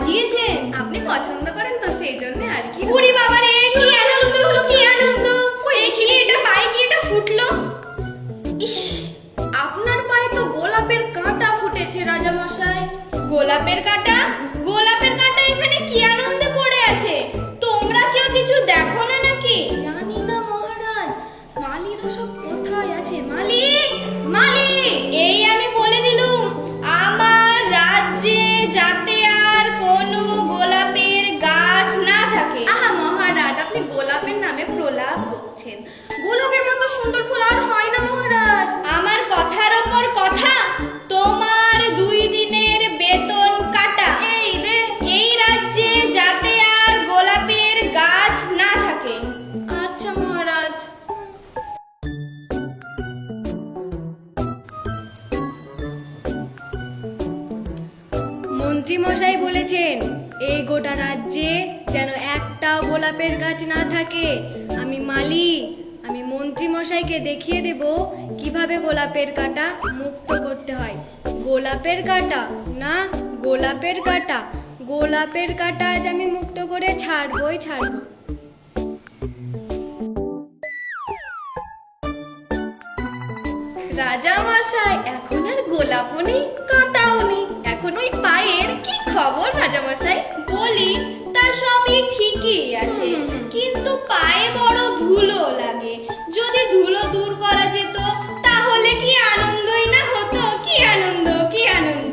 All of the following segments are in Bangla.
সাজিয়েছে। আপনি পছন্দ করেন তো সেই জন্য আর কি। পুরি বাবা রে কি আনন্দ হলো কি আনন্দ? ও কি এটা পায়ে কি এটা ফুটলো? ইস আপনার পায়ে তো গোলাপের কাঁটা ফুটেছে রাজা মশাই গোলাপের কাঁটা? একটাও গোলাপের গাছ না থাকে। আমি মালি আমি মন্ত্রী মশাইকে দেখিয়ে দেব কীভাবে গোলাপের কাঁটা মুক্ত করতে হয়। গোলাপের কাঁটা না, গোলাপের কাঁটা। গোলাপের কাঁটা আজ আমি মুক্ত করে ছাড়বই ছাড়বো। রাজা মশাই এখন আর গোলাপও নেই, কাঁটাও এখন ওই পায়ের কি খবর রাজা মশাই বলি তা সবই ঠিকই আছে। কিন্তু পায়ে বড় ধুলো লাগে। যদি ধুলো দূর করা যেত তাহলে কি আনন্দই না হতো? কি আনন্দ কি আনন্দ?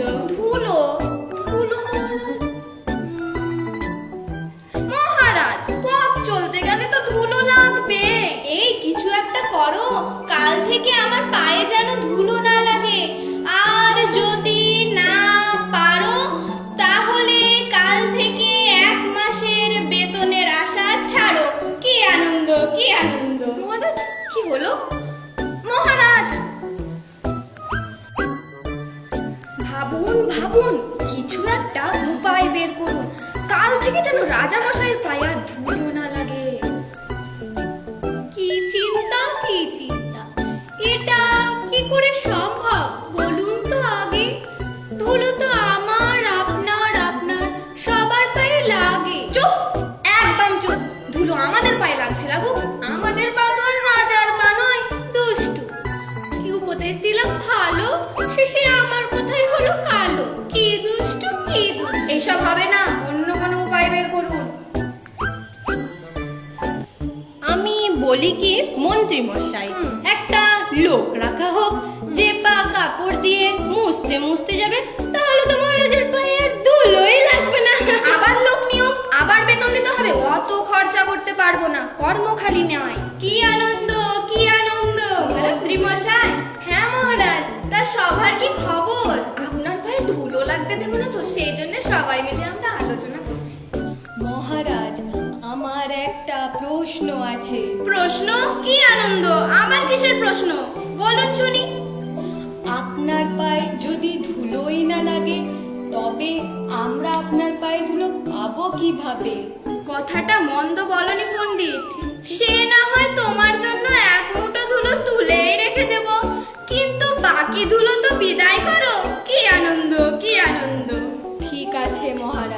থেকে যেন রাজা মশাইয়ের পায়ে ধুলো না লাগে। কি চিন্তা কি চিন্তা? এটা কি করে সম্ভব? বলুন তো আগে। ধুলো তো আমার আপনার আপনার সবার পায়ে লাগে। চুপ! একদম চুপ! ধুলো আমাদের পায়ে লাগছে লাগুক আমাদের পা তো আর রাজার পা নয় দুষ্টু। কি উপদেশ দিলাম ভালো? শেষে আমার কথাই হলো কালো। কি দুষ্টু কি দুষ্টু? এসব হবে না। বলি কি মন্ত্রী মশাই একটা লোক রাখা হোক যে পা কাপড় দিয়ে মুছতে মুছতে যাবে তাহলে তো মহারাজের পায়ে আর ধুলোই লাগবে না। আবার লোক নিয়োগ আবার বেতন দিতে হবে অত খরচা করতে পারব না কর্ম খালি নয় কি আনন্দ কি আনন্দ মন্ত্রী মশাই হ্যাঁ মহারাজ। তা সবার কি খবর? আপনার পায়ে ধুলো লাগতে দেবো না তো সেই জন্য সবাই মিলে আমরা কি আনন্দ? আবার কিসের প্রশ্ন? বলুন শুনি। আপনার পায়ে যদি ধুলোই না লাগে তবে আমরা আপনার পায়ে ধুলো পাবো কীভাবে? কথাটা মন্দ বলনি পণ্ডিত। সে না হয় তোমার জন্য এক মুঠো ধুলো তুলেই রেখে দেব। কিন্তু বাকি ধুলো তো বিদায় করো। কি আনন্দ কি আনন্দ। ঠিক আছে মহারাজ মহারাজ।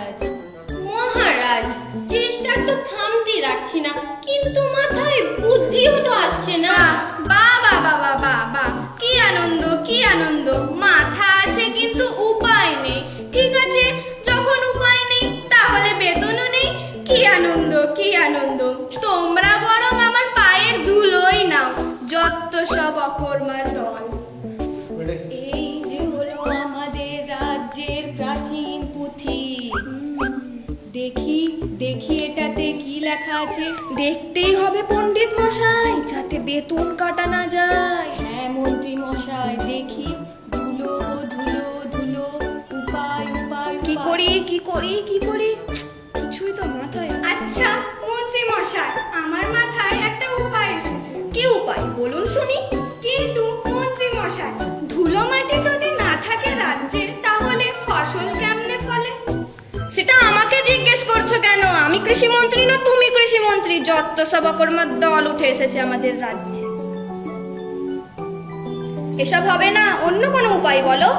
প্রাচীন পুঁথি। দেখি দেখি এটাতে কি লেখা আছে। দেখতেই হবে পণ্ডিত মশাই যাতে বেতন কাটা না যায়। হ্যাঁ মন্ত্রী মশাই দেখি। ধুলো ধুলো ধুলো উপায় উপায় কি করি কি করি কি করি? কিছুই তো মাথায় আচ্ছা মন্ত্রী মশাই আমার মাথায় আমি কৃষিমন্ত্রী না, তুমি কৃষিমন্ত্রী যত সবকর্মার দল উঠে এসেছে আমাদের রাজ্যে। এসব হবে না, অন্য কোনো উপায় বলো?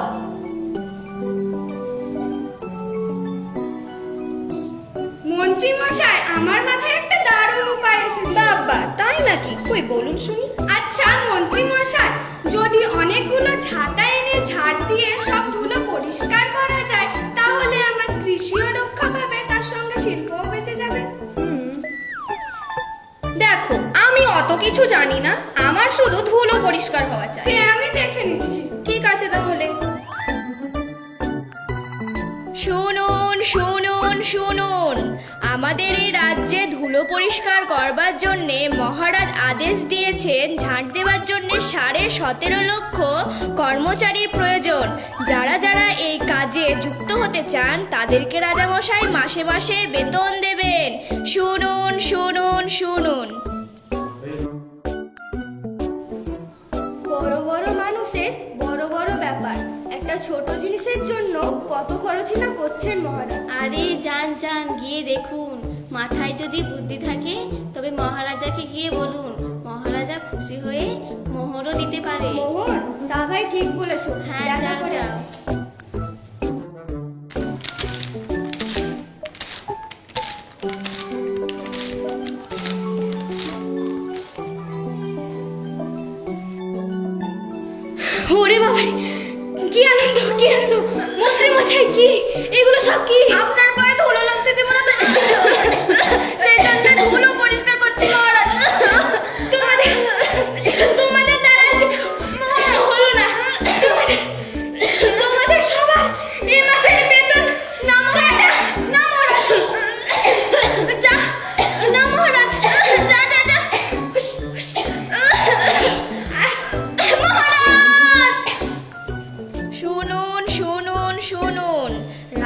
মন্ত্রী মশাই, আমার মাথায় একটা দারুণ উপায় এসেছে। বাবা, তাই নাকি? কই, বলুন শুনি। আচ্ছা মন্ত্রী মশাই, যদি অনেকগুলো ঝাঁটা এনে ঝাড় দিয়ে সব ধুলো পরিষ্কার করা যায়, তাহলে আমার কৃষিও রক্ষা পাবে। আমি অত কিছু জানি না। আমার শুধু ধুলো পরিষ্কার হওয়া চাই। সে আমি দেখে নিচ্ছি। ঠিক আছে তাহলে। শুনুন শুনুন শুনুন। আমাদের এই রাজ্যে ধুলো পরিষ্কার করবার জন্যে মহারাজ আদেশ দিয়েছেন ঝাঁট দেওয়ার জন্যে সাড়ে সতেরো লক্ষ কর্মচারীর প্রয়োজন। যারা যারা এই কাজে যুক্ত হতে চান তাদেরকে রাজামশাই মাসে মাসে বেতন দেবেন। শুনুন শুনুন ছোট জিনিসের জন্য কত খরচই না করছেন মহারাজ। আরে যান যান গিয়ে দেখুন। মাথায় যদি বুদ্ধি থাকে তবে মহারাজাকে গিয়ে বলুন। মহারাজা খুশি হয়ে মোহরও দিতে পারে। মোহর? তা ভাই ঠিক বলেছ। হ্যাঁ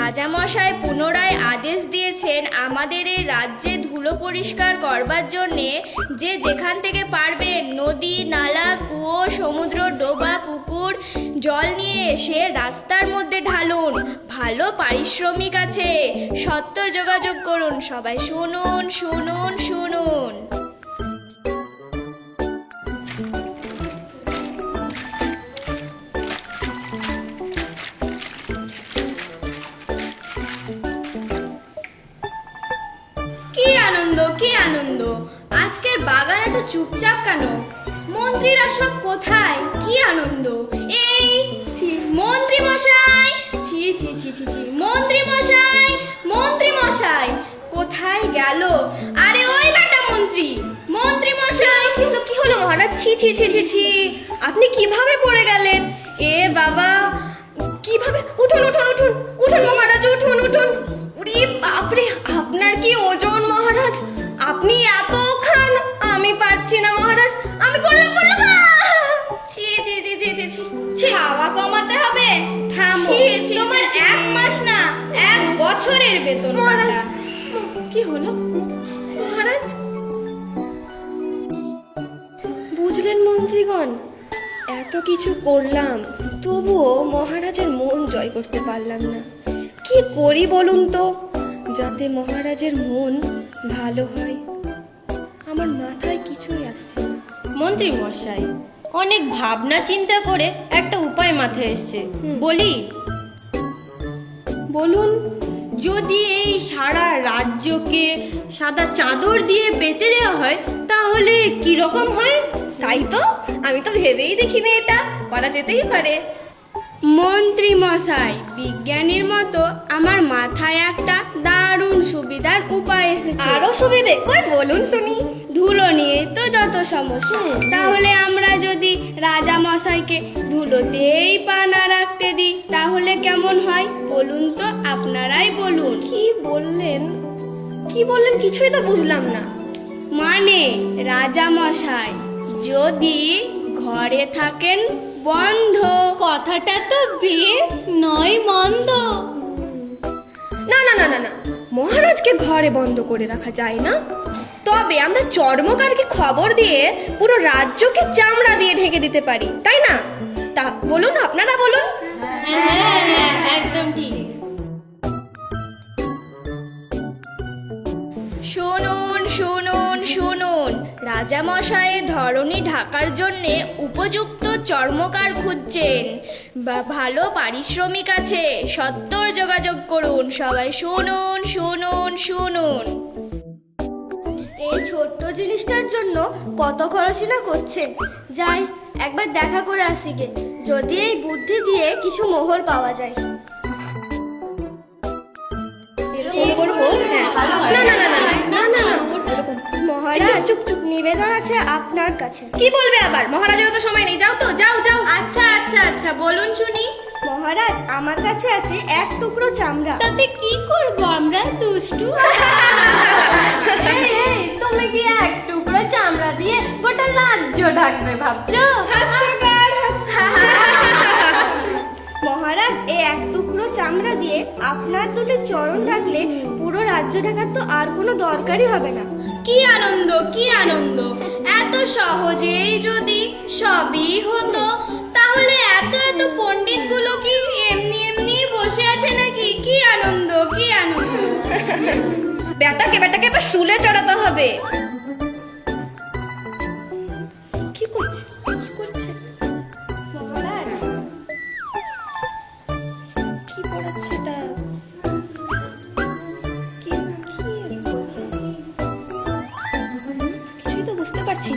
রাজামশাই পুনরায় আদেশ দিয়েছেন আমাদের এই রাজ্যে ধুলো পরিষ্কার করবার জন্যে যে যেখান থেকে পারবেন নদী, নালা, কুয়ো, সমুদ্র, ডোবা, পুকুর, জল নিয়ে এসে রাস্তার মধ্যে ঢালুন। ভালো পারিশ্রমিক আছে। সত্তর যোগাযোগ করুন। সবাই শুনুন শুনুন শুনুন। চুপচাপ কেন? মন্ত্রীরা সব কোথায়? কি আনন্দ? এই ছি মন্ত্রী মশাই ছি ছি ছি ছি ছি মন্ত্রী মশাই মন্ত্রী মশাই কোথায় গেল? আরে ওই বেটা মন্ত্রী মন্ত্রী মশাই কি হলো কি হলো মহারাজ? ছি ছি ছি ছি ছি। আপনি কীভাবে পড়ে গেলেন? এ বাবা, কীভাবে? উঠুন উঠুন উঠুন উঠুন মহারাজ, উঠুন উঠুন। উরি বাপরে, আপনার কি ওজন মহারাজ? আপনি এত খান আমি পাচ্ছি না মহারাজ। আমি পড়লাম পড়লাম আহ! ছি ছি ছি ছি ছি ছি খাওয়া কমাতে হবে। থামো তোমার। এক মাস না এক বছরের বেতন মহারাজ কি হলো? মহারাজ? বুঝলেন মন্ত্রীগণ এত কিছু করলাম তবুও মহারাজের মন জয় করতে পারলাম না। কি করি বলুন তো যাতে মহারাজের মন ভালো হয়? আমার মাথায় কিছুই আসছে না। মন্ত্রী মশাই অনেক ভাবনা চিন্তা করে একটা উপায় মাথায় এসছে। বলি বলুন যদি এই সারা রাজ্যকে সাদা চাদর দিয়ে পেতে দেওয়া হয় তাহলে কি রকম হয়? তাই তো? আমি তো ভেবেই দেখিনি এটা। করা যেতেই পারে। মন্ত্রী মশাই বিজ্ঞানীর মতো আমার মাথায় একটা দারুণ সুবিধার উপায় এসেছে। আরও সুবিধে? কই বলুন শুনি। ধুলো নিয়ে তো যত সমস্যা। তাহলে আমরা যদি রাজা মশাইকে ধুলোতেই পা না রাখতে দিই তাহলে কেমন হয়? বলুন তো আপনারাই বলুন। কি বললেন? কি বললেন কিছুই তো বুঝলাম না। মানে রাজা মশাই যদি ঘরে থাকেন বন্ধ। কথাটা তো বেশ নয় মন্দ। না না না না না মহারাজকে ঘরে বন্ধ করে রাখা যায় না। তবে আমরা চর্মকারকে খবর দিয়ে পুরো রাজ্যকে চামড়া দিয়ে ঢেকে দিতে পারি তাই না? তা বলুন আপনারা বলুন। হ্যাঁ হ্যাঁ হ্যাঁ একদম ঠিক। শুনুন রাজামশাইয়ের ধরনী ঢাকার জন্যে উপযুক্ত চর্মকার খুঁজছেন। বা ভালো পারিশ্রমিক আছে। সত্তর যোগাযোগ করুন। সবাই শুনুন শুনুন শুনুন। এই ছোট্ট জিনিসটার জন্য কত খরচই না করছেন। যাই, একবার দেখা করে আসি গে। যদি এই বুদ্ধি দিয়ে কিছু মোহর পাওয়া যায়। নিবেদন আছে আপনার কাছে। কি বলবে আবার? মহারাজের তো সময় নেই। যাও তো যাও যাও। আচ্ছা আচ্ছা আচ্ছা বলুন শুনি। মহারাজ আমার কাছে আছে এক টুকরো চামড়া। তাতে কি করব আমরা দুষ্টু? তুমি কি এক টুকরো চামড়া দিয়ে গোটা রাজ্য ঢাকবে ভাবছ? মহারাজ এই এক টুকরো চামড়া দিয়ে আপনার দুটো চরণ রাখলে পুরো রাজ্য ঢাকার তো আর কোনো দরকারই হবে না। কি আনন্দ কি আনন্দ? এত সহজেই যদি সবই হতো, তাহলে এত এত পণ্ডিতগুলো কি এমনি এমনি বসে আছে নাকি? কি আনন্দ কি আনন্দ? বেটাকে বেটাকে এবার শুলে চড়াতে হবে। কি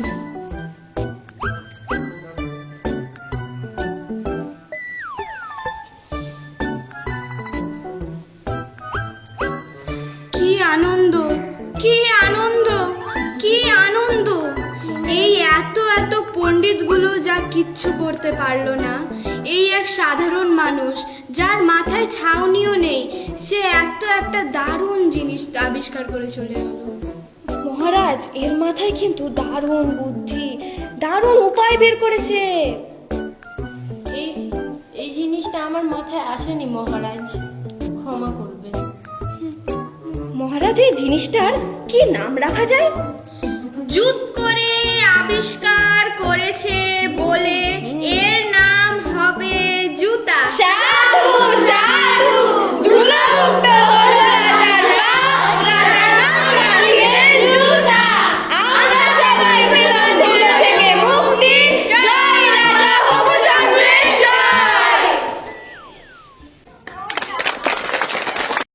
আনন্দ কি আনন্দ কি আনন্দ। এই এত এত পণ্ডিতগুলো যা কিচ্ছু করতে পারল না। এই এক সাধারণ মানুষ, যার মাথায় ছাউনিও নেই, সে এত একটা দারুণ জিনিস আবিষ্কার করে চলে গেল। মহারাজ এর মাথায় কিন্তু দারুণ বুদ্ধি দারুণ উপায় বের করেছে। এই এই জিনিসটা আমার মাথায় আসেনি মহারাজ। ক্ষমা করবেন। মহারাজ এই জিনিসটার কি নাম রাখা যায়? জুত করে আবিষ্কার করেছে বলে